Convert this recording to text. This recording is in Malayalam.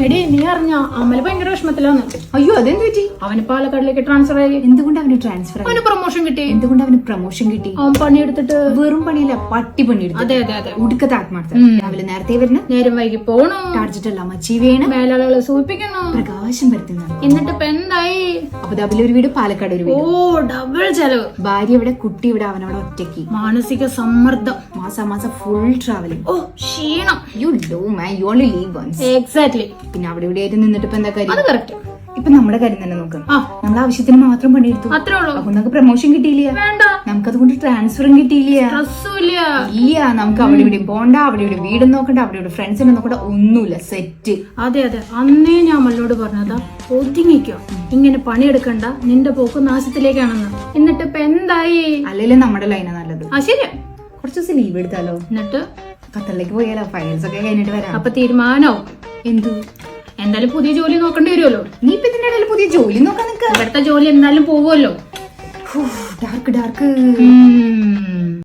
എടി നീ അറിഞ്ഞ? അമൽ ഭയങ്കര വിഷമത്തിലാന്ന്. അയ്യോ അതെന്ത് പറ്റി? അവന് പാലക്കാടിലേക്ക് ട്രാൻസ്ഫർ ആയി. എന്തുകൊണ്ട് അവന് ട്രാൻസ്ഫർ ആയി? അവന് പ്രൊമോഷൻ കിട്ടി. എന്തുകൊണ്ട് അവന് പ്രൊമോഷൻ കിട്ടി? അവൻ പണിയെടുത്തിട്ട് വെറും പണിയില്ല പട്ടി പണിയെടുത്തു. അതെ അതെ അതെ. ഉടുക്കത്തെ ആത്മാർത്ഥ രാവിലെ നേരത്തെ വരുന്ന നേരം വൈകി പോണു. ടാർജറ്റ് എല്ലാം അച്ചീവ് ചെയ്യണം. മേലാളുകളെ പ്രകാശം വരുത്തുന്നു എന്നിട്ട് ഇപ്പൊ എന്തായി? ഡബിൾ ഒരു വീട് പാലക്കാട് ഒരു വീട്. ഓ ഡബിൾ ചെലവ്. ഭാര്യ ഇവിടെ കുട്ടി ഇവിടെ അവനവിടെ ഒറ്റയ്ക്ക്. മാനസിക സമ്മർദ്ദം. മാസം മാസം ഫുൾ ട്രാവലിംഗ് ഓ ക്ഷീണം. You do my you only live once exactly പിന്നെ അവിടെ ഇവിടെ ആയിട്ട് നിന്നിട്ട് ഇപ്പൊ എന്താ അത് കാര്യം കറക്റ്റ് ഇപ്പൊ നമ്മുടെ കാര്യം തന്നെ നോക്കാം. നമ്മൾ ആവശ്യത്തിന് മാത്രം പണിയെടുത്തു. അത്രേ ഉള്ളൂ. അപ്പൊ നമുക്ക് പ്രൊമോഷൻ കിട്ടിയില്ല. വേണ്ട. നമുക്ക് അതുകൊണ്ട് ട്രാൻസ്ഫറും കിട്ടിയില്ല. ഇല്ല നമുക്ക് അവിടെ ഇവിടെ പോണ്ട അവിടെ ഇവിടെ വീട് നോക്കണ്ട അവിടെ ഇവിടെ ഫ്രണ്ട്സിനെ നോക്കണ്ട ഒന്നുമില്ല. സെറ്റ് അതെ അതെ. അന്നേ ഞാൻ മല്ലോട് പറഞ്ഞതാ ഒതുങ്ങിക്കോ. ഇങ്ങനെ പണിയെടുക്കണ്ട. നിന്റെ പോക്ക് നാശത്തിലേക്കാണെന്ന്. എന്നിട്ട് ഇപ്പൊ എന്തായി? അല്ലെങ്കിൽ നമ്മുടെ ലൈനാ നല്ലത്. ആ ശരി കുറച്ച് ദിവസം ലീവ് എടുത്താലോ? എന്നിട്ട്? ഖത്തറിലേക്ക് പോയാലോ? ഫൈനൽസ് ഒക്കെ കഴിഞ്ഞിട്ട് വരാം. അപ്പൊ തീരുമാനവും എന്തു? എന്തായാലും പുതിയ ജോലി നോക്കേണ്ടി വരുമല്ലോ. നീ ഇപ്പൊ ഇതിന്റെ ഇടയിൽ പുതിയ ജോലി നോക്കാൻ നിൽക്കുക ഇവിടുത്തെ ജോലി എന്തായാലും പോകുമല്ലോ ഡാർക്ക് ഡാർക്ക്.